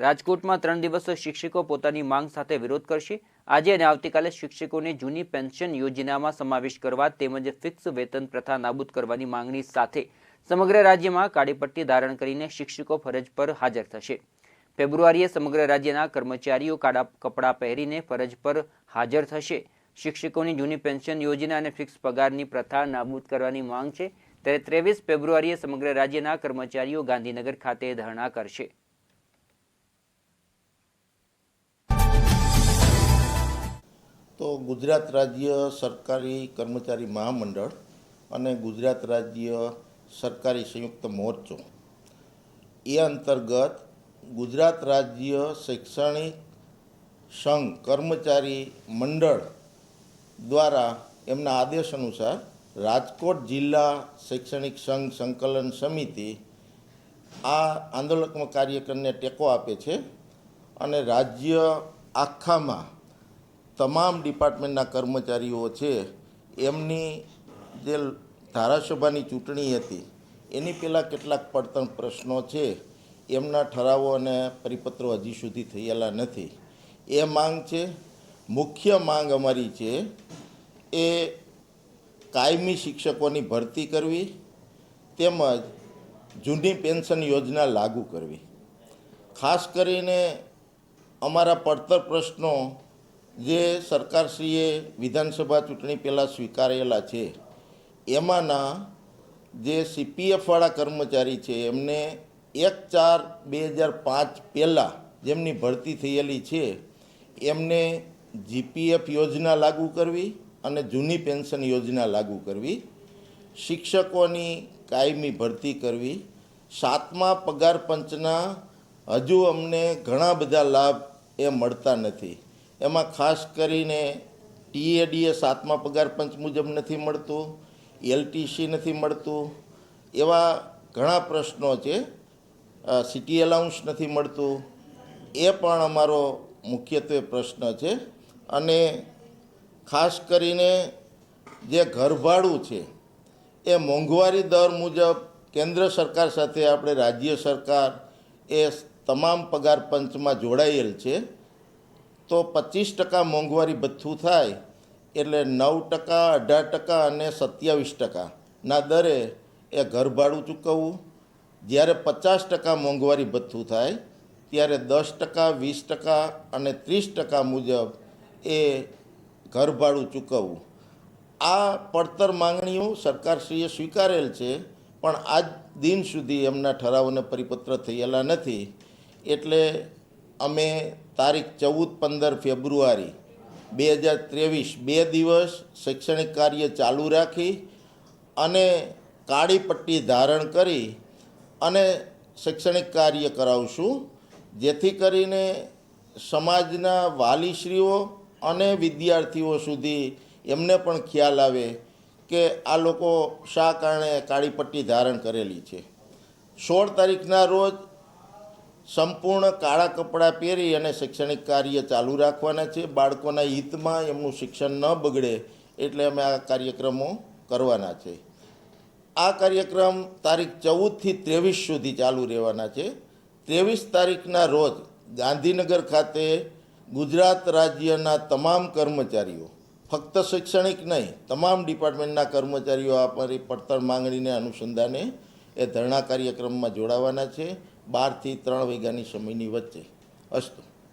રાજકોટમાં ત્રણ દિવસ શિક્ષકો પોતાની માંગ સાથે વિરોધ કરશે. આજે અને આવતીકાલે શિક્ષકોને જૂની પેન્શન યોજનામાં સમાવેશ કરવા તેમજ ફિક્સ વેતન પ્રથા નાબૂદ કરવાની માંગણી સાથે સમગ્ર રાજ્યમાં કાળીપટ્ટી ધારણ કરીને શિક્ષકો ફરજ પર હાજર થશે. ફેબ્રુઆરીએ સમગ્ર રાજ્યના કર્મચારીઓ કાળા કપડાં પહેરીને ફરજ પર હાજર થશે. શિક્ષકોની જૂની પેન્શન યોજના અને ફિક્સ પગારની પ્રથા નાબૂદ કરવાની માંગ છે. ત્યારે ત્રેવીસ ફેબ્રુઆરીએ સમગ્ર રાજ્યના કર્મચારીઓ ગાંધીનગર ખાતે ધરણા કરશે. ગુજરાત રાજ્ય સરકારી કર્મચારી મહામંડળ અને ગુજરાત રાજ્ય સરકારી સંયુક્ત મોરચો. એ અંતર્ગત ગુજરાત રાજ્ય શૈક્ષણિક સંઘ કર્મચારી મંડળ દ્વારા એમના આદેશ અનુસાર રાજકોટ જિલ્લા શૈક્ષણિક સંઘ સંકલન સમિતિ આ આંદોલનાત્મક કાર્યક્રમને ટેકો આપે છે અને રાજ્ય આખામાં તમામ ડિપાર્ટમેન્ટના કર્મચારીઓ છે, એમની જે ધારાસભાની ચૂંટણી હતી, એની પહેલાં કેટલાક પડતર પ્રશ્નો છે, એમના ઠરાવો અને પરિપત્રો હજી સુધી થયેલા નથી. એ માંગ છે, મુખ્ય માંગ અમારી છે, એ કાયમી શિક્ષકોની ભરતી કરવી, તેમજ જૂની પેન્શન યોજના લાગુ કરવી. ખાસ કરીને અમારા પડતર પ્રશ્નો જે સરકારશ્રીએ વિધાનસભા ચૂંટણી પહેલાં સ્વીકારેલા છે, એમાંના જે સીપીએફવાળા કર્મચારી છે, એમને એક ચાર બે હજાર પાંચ પહેલાં જેમની ભરતી થયેલી છે, એમને જીપીએફ યોજના લાગુ કરવી અને જૂની પેન્શન યોજના લાગુ કરવી, શિક્ષકોની કાયમી ભરતી કરવી, સાતમા પગાર પંચના હજુ અમને ઘણા બધા લાભ એ મળતા નથી. એમાં ખાસ કરીને ટીએડીએ સાતમા પગાર પંચ મુજબ નથી મળતું, એલટીસી નથી મળતું, એવા ઘણા પ્રશ્નો છે. સિટી એલાઉન્સ નથી મળતું. એ પણ અમારો મુખ્યત્વે પ્રશ્ન છે. અને ખાસ કરીને જે ઘરભાડું છે, એ મોંઘવારી દર મુજબ કેન્દ્ર સરકાર સાથે આપણે રાજ્ય સરકાર એ તમામ પગાર પંચમાં જોડાયેલ છે. તો પચીસ ટકા મોંઘવારી ભથ્થું થાય એટલે નવ ટકા, અઢાર ટકા અને સત્યાવીસ ટકાના દરે એ ઘર ભાડું ચૂકવવું. જ્યારે પચાસ ટકા મોંઘવારી ભથ્થું થાય, ત્યારે દસ ટકા, વીસ ટકા અને ત્રીસ ટકા મુજબ એ ઘર ભાડું ચૂકવવું. આ પડતર માંગણીઓ સરકારશ્રીએ સ્વીકારેલ છે, પણ આજ દિન સુધી એમના ઠરાવોને પરિપત્ર થયેલા નથી. એટલે અમે તારીખ ચૌદ પંદર ફેબ્રુઆરી બે હજાર ત્રેવીસ બે દિવસ શૈક્ષણિક કાર્ય ચાલુ રાખી અને કાળી પટ્ટી ધારણ કરી અને શૈક્ષણિક કાર્ય કરાવશું. જેથી કરીને સમાજના વાલીશ્રીઓ અને વિદ્યાર્થીઓ સુધી એમને પણ ખ્યાલ આવે કે આ લોકો શા કારણે કાળી પટ્ટી ધારણ કરેલી છે. સોળ તારીખના રોજ સંપૂર્ણ કાળા કપડાં પહેરી અને શૈક્ષણિક કાર્ય ચાલુ રાખવાના છે. બાળકોના હિતમાં એમનું શિક્ષણ ન બગડે એટલે અમે આ કાર્યક્રમો કરવાના છે. આ કાર્યક્રમ તારીખ ચૌદથી ત્રેવીસ સુધી ચાલુ રહેવાના છે. ત્રેવીસ તારીખના રોજ ગાંધીનગર ખાતે ગુજરાત રાજ્યના તમામ કર્મચારીઓ, ફક્ત શૈક્ષણિક નહીં, તમામ ડિપાર્ટમેન્ટના કર્મચારીઓ આ મારી પડતર માંગણીને અનુસંધાને એ ધરણા કાર્યક્રમમાં જોડાવાના છે. બારથી ત્રણ વાગ્યાની સમયની વચ્ચે અસ્તુ.